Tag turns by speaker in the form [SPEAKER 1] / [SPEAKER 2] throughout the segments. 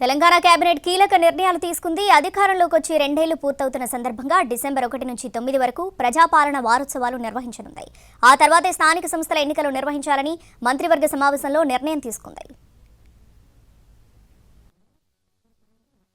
[SPEAKER 1] Telangana cabinet కీలక నిర్ణయాలు తీసుకుంది. అధికారంలోకి వచ్చి రెండేళ్ళు పూర్తవుతున్న సందర్భంగా డిసెంబర్ ఒకటి నుంచి తొమ్మిది వరకు ప్రజాపాలన వారోత్సవాలు నిర్వహించనుంది ఆ తర్వాతే స్థానిక సంస్థల ఎన్నికలు నిర్వహించాలని మంత్రివర్గ సమావేశంలో నిర్ణయం తీసుకుంది.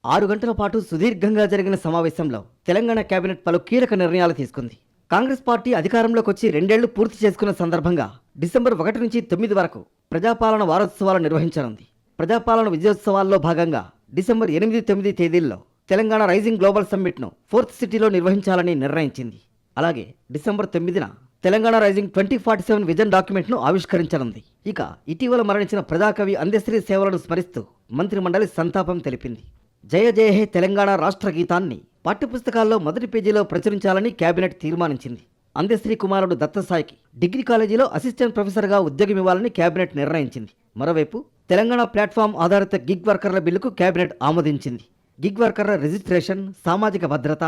[SPEAKER 2] ఆరు గంటల పాటు సుదీర్ఘంగా జరిగిన సమావేశంలో తెలంగాణ కేబినెట్ పలు కీలక నిర్ణయాలు తీసుకుంది. కాంగ్రెస్ పార్టీ అధికారంలోకి వచ్చి రెండేళ్ళు పూర్తి చేసుకున్న సందర్భంగా డిసెంబర్ ఒకటి నుంచి తొమ్మిది వరకు ప్రజాపాలన వారోత్సవాలు నిర్వహించనుంది. ప్రజాపాలన విజయోత్సవాల్లో భాగంగా డిసెంబర్ ఎనిమిది తొమ్మిది తేదీల్లో తెలంగాణ రైజింగ్ గ్లోబల్ సమ్మిట్ను ఫోర్త్ సిటీలో నిర్వహించాలని నిర్ణయించింది. అలాగే డిసెంబర్ తొమ్మిదిన Telangana rising twenty forty seven vision డాక్యుమెంట్ను ఆవిష్కరించనుంది. ఇక ఇటీవల మరణించిన ప్రజాకవి అందశ్రీ సేవలను స్మరిస్తూ మంత్రిమండలి సంతాపం తెలిపింది. జయ జయ హే తెలంగాణ రాష్ట్ర గీతాన్ని పాఠ్యపుస్తకాల్లో మొదటి పేజీలో ప్రచురించాలని కేబినెట్ తీర్మానించింది. అందశ్రీ కుమారుడు దత్తసాయికి డిగ్రీ కాలేజీలో అసిస్టెంట్ ప్రొఫెసర్గా ఉద్యోగం ఇవ్వాలని కేబినెట్ నిర్ణయించింది. మరోవైపు తెలంగాణ ప్లాట్ఫామ్ ఆధారిత గిగ్ వర్కర్ల బిల్లుకు కేబినెట్ ఆమోదించింది. గిగ్ వర్కర్ల రిజిస్ట్రేషన్ సామాజిక భద్రత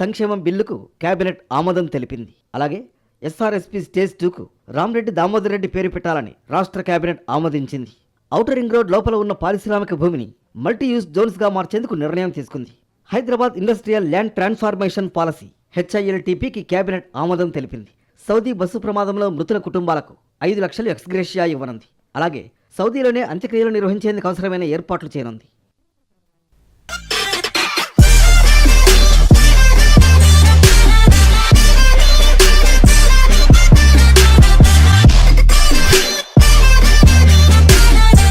[SPEAKER 2] సంక్షేమం బిల్లుకు కేబినెట్ ఆమోదం తెలిపింది. అలాగే ఎస్ఆర్ఎస్పీ స్టేజ్ టూకు రామ్రెడ్డి దామోదర్ రెడ్డి పేరు పెట్టాలని రాష్ట్ర కేబినెట్ ఆమోదించింది. ఔటర్ రింగ్ రోడ్ లోపల ఉన్న పారిశ్రామిక భూమిని మల్టీయూస్ జోన్స్గా మార్చేందుకు నిర్ణయం తీసుకుంది. Hyderabad industrial land transformation policy హెచ్ఐఎల్టీపీకి cabinet ఆమోదం తెలిపింది. సౌదీ బస్సు ప్రమాదంలో మృతుల కుటుంబాలకు ఐదు లక్షలు ఎక్స్గ్రేషియా ఇవ్వనుంది. అలాగే సౌదీలోనే అంత్యక్రియలు నిర్వహించేందుకు అవసరమైన ఏర్పాట్లు చేయనుంది.